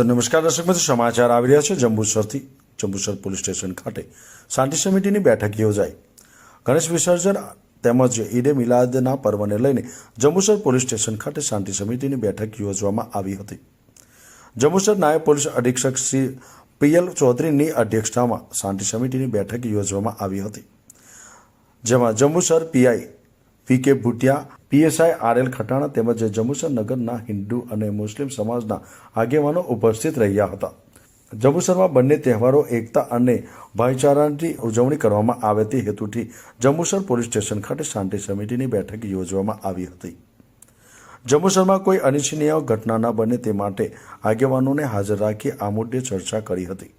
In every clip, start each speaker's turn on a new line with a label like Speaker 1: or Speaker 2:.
Speaker 1: તો નમસ્કાર દર્શક મિત્રો, સમાચાર આવી રહ્યા છે જંબુસરથી, જંબુસર પોલીસ સ્ટેશન ખાતે. શાંતિ સમિતિની બેઠક યોજાઈ. ગણેશ વિસર્જન તેમજ ઈદે મિલાદના પર્વને લઈને જંબુસર પોલીસ સ્ટેશન ખાતે શાંતિ સમિતિની બેઠક યોજવામાં આવી હતી. જંબુસર નાયબ પોલીસ અધિક્ષક શ્રી પીએલ ચૌધરીની અધ્યક્ષતામાં શાંતિ સમિતિની બેઠક યોજવામાં આવી હતી. જેમાં Jambusar PI P K Bhutia PSI R L Khatana તેમજ જંબુસર નગરના હિન્દુ અને મુસ્લિમ સમાજના આગેવાનો ઉપસ્થિત રહ્યા હતા. જંબુસરમાં બંને તહેવારો એકતા અને ભાઈચારાની ઉજવણી કરવામાં આવે તે હેતુથી જંબુસર પોલીસ સ્ટેશન ખાતે શાંતિ સમિતિની બેઠક યોજવામાં આવી હતી. જંબુસરમાં કોઈ અનિચ્છનીય ઘટના ન બને તે માટે આગેવાનોને હાજર રાખી આ મુદ્દે ચર્ચા કરી હતી.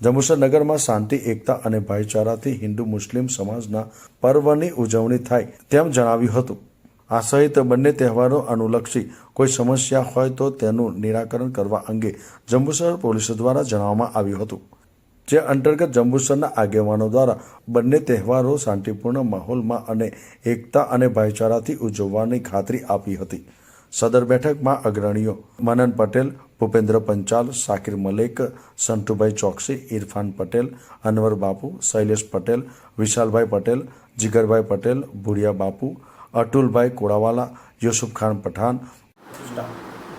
Speaker 1: જંબુસર નગરમાં શાંતિ, એકતા અને ભાઈચારાથી હિન્દુ મુસ્લિમ સમાજના પર્વની ઉજવણી થાય તેમ જણાવ્યું હતું. આ સહિત બંને તહેવારો અનુલક્ષી કોઈ સમસ્યા હોય તો તેનું નિરાકરણ કરવા અંગે જંબુસર પોલીસ દ્વારા જણાવવામાં આવ્યું હતું, જે અંતર્ગત જંબુસરના આગેવાનો દ્વારા બંને તહેવારો શાંતિપૂર્ણ માહોલમાં અને એકતા અને ભાઈચારાથી ઉજવવાની ખાતરી આપી હતી. સદર બેઠકમાં અગ્રણીઓ મનન પટેલ, ભૂપેન્દ્ર પંચાલ શાકિર મલેક, સંતુભાઈ ચોકસી, ઇરફાન પટેલ, અનવર બાપુ, શૈલેષ પટેલ, વિશાલભાઈ પટેલ, જીગરભાઈ પટેલ ભુડિયા બાપુ અતુલભાઈ કોળાવાલા, યુસુફ ખાન પઠાણ.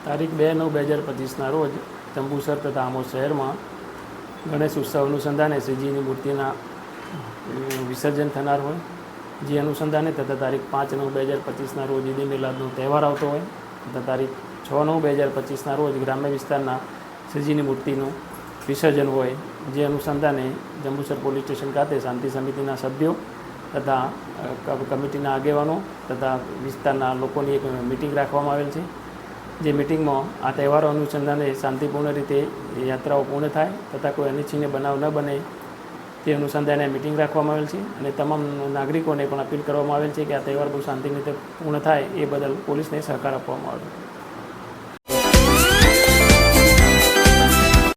Speaker 2: તારીખ બે નવ બે હજાર પચીસના રોજ જંબુસર તથા આમોદ શહેરમાં ગણેશ ઉત્સવ અનુસંધાને શ્રીજીની મૂર્તિના વિસર્જન થનાર હોય. જે અનુસંધાને તથા તારીખ પાંચ નવ બે હજાર પચીસના રોજ ઈદી મિલાદનો તહેવાર આવતો હોય. તથા તારીખ છ નવ બે હજાર પચીસના રોજ ગ્રામ્ય વિસ્તારના શ્રીજીની મૂર્તિનું વિસર્જન હોય. જે અનુસંધાને જંબુસર પોલીસ સ્ટેશન ખાતે શાંતિ સમિતિના સભ્યો તથા કમિટીના આગેવાનો તથા વિસ્તારના લોકોની એક મિટિંગ રાખવામાં આવેલ છે. જે મિટિંગમાં આ તહેવારો અનુસંધાને શાંતિપૂર્ણ રીતે યાત્રાઓ પૂર્ણ થાય તથા કોઈ અનિચ્છનીય બનાવ ન બને તે અનુસંધાને મિટિંગ રાખવામાં આવેલ છે અને તમામ નાગરિકોને પણ અપીલ કરવામાં આવેલ છે કે આ તહેવાર બહુ શાંતિની રીતે પૂર્ણ થાય એ બદલ પોલીસને સહકાર આપવામાં આવે